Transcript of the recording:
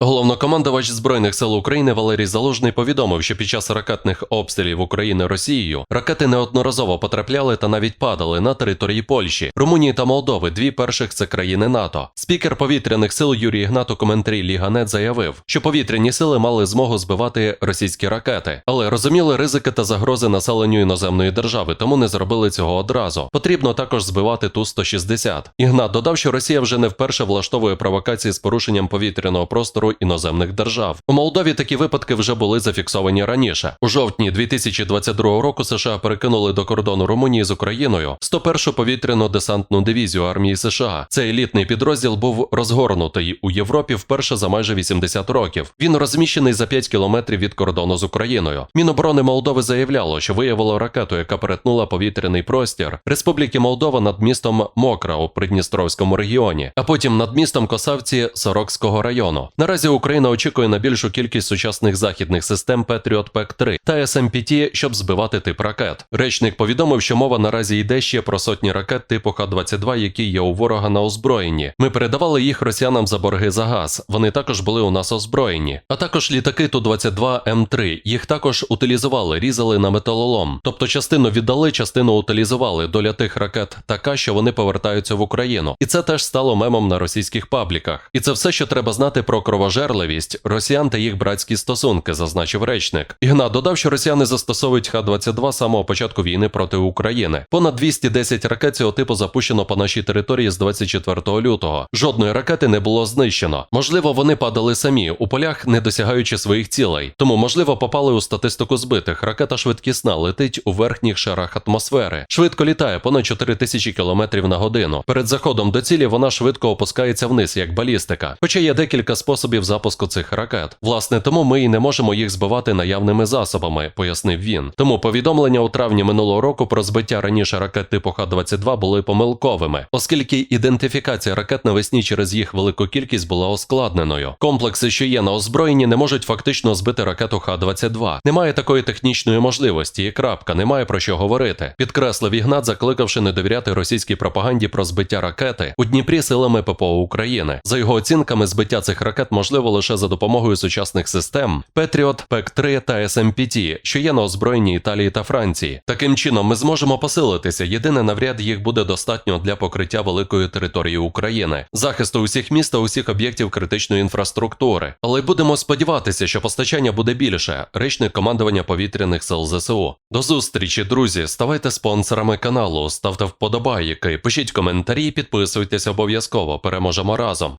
Головнокомандувач Збройних сил України Валерій Залужний повідомив, що під час ракетних обстрілів України Росією ракети неодноразово потрапляли та навіть падали на території Польщі, Румунії та Молдови, дві перших це країни НАТО. Спікер повітряних сил Юрій Ігнат у коментарі Ліганет заявив, що повітряні сили мали змогу збивати російські ракети, але розуміли ризики та загрози населенню іноземної держави, тому не зробили цього одразу. Потрібно також збивати ту 160 Ігнат додав, що Росія вже не вперше влаштовує провокації з порушенням повітряного простору іноземних держав. У Молдові такі випадки вже були зафіксовані раніше. У жовтні 2022 року США перекинули до кордону Румунії з Україною 101-шу повітряно-десантну дивізію армії США. Цей елітний підрозділ був розгорнутий у Європі вперше за майже 80 років. Він розміщений за 5 кілометрів від кордону з Україною. Міноборони Молдови заявляло, що виявило ракету, яка перетнула повітряний простір Республіки Молдова над містом Мокра у Придністровському регіоні, а потім над містом Косавці Сорокського району. Наразі Україна очікує на більшу кількість сучасних західних систем Patriot PEC-3 та SMPT, щоб збивати тип ракет. Речник повідомив, що мова наразі йде ще про сотні ракет типу Х-22, які є у ворога на озброєнні. Ми передавали їх росіянам за борги за газ. Вони також були у нас озброєні. А також літаки Ту-22 М3. Їх також утилізували, різали на металолом. Тобто частину віддали, частину утилізували. Доля тих ракет така, що вони повертаються в Україну. І це теж стало мемом на російських пабліках. І це все, що треба знати про кровожерливість росіян та їх братські стосунки, зазначив речник. Ігнат додав, що росіяни застосовують Х-22 з самого початку війни проти України. Понад 210 ракет цього типу запущено по нашій території з 24 лютого. Жодної ракети не було знищено. Можливо, вони падали самі у полях, не досягаючи своїх цілей. Тому, можливо, попали у статистику збитих. Ракета швидкісна летить у верхніх шарах атмосфери. Швидко літає понад 4000 км на годину. Перед заходом до цілі вона швидко опускається вниз, як балістика. Хоча є декілька способів запуску цих ракет. Власне, тому ми і не можемо їх збивати наявними засобами, пояснив він. Тому повідомлення у травні минулого року про збиття раніше ракет типу Х-22 були помилковими, оскільки ідентифікація ракет навесні через їх велику кількість була ускладненою. Комплекси, що є на озброєнні, не можуть фактично збити ракету Х-22. Немає такої технічної можливості, і крапка, немає про що говорити. Підкреслив Ігнат, закликавши не довіряти російській пропаганді про збиття ракети у Дніпрі силами ППО України. За його оцінками, збиття цих ракет можливо лише за допомогою сучасних систем Patriot, PEC-3 та SMPT, що є на озброєнні Італії та Франції. Таким чином, ми зможемо посилитися. Єдине навряд їх буде достатньо для покриття великої території України, захисту усіх міст та усіх об'єктів критичної інфраструктури. Але будемо сподіватися, що постачання буде більше. Речник командування повітряних сил ЗСУ. До зустрічі, друзі. Ставайте спонсорами каналу, ставте вподобайки, пишіть коментарі, підписуйтесь обов'язково. Переможемо разом.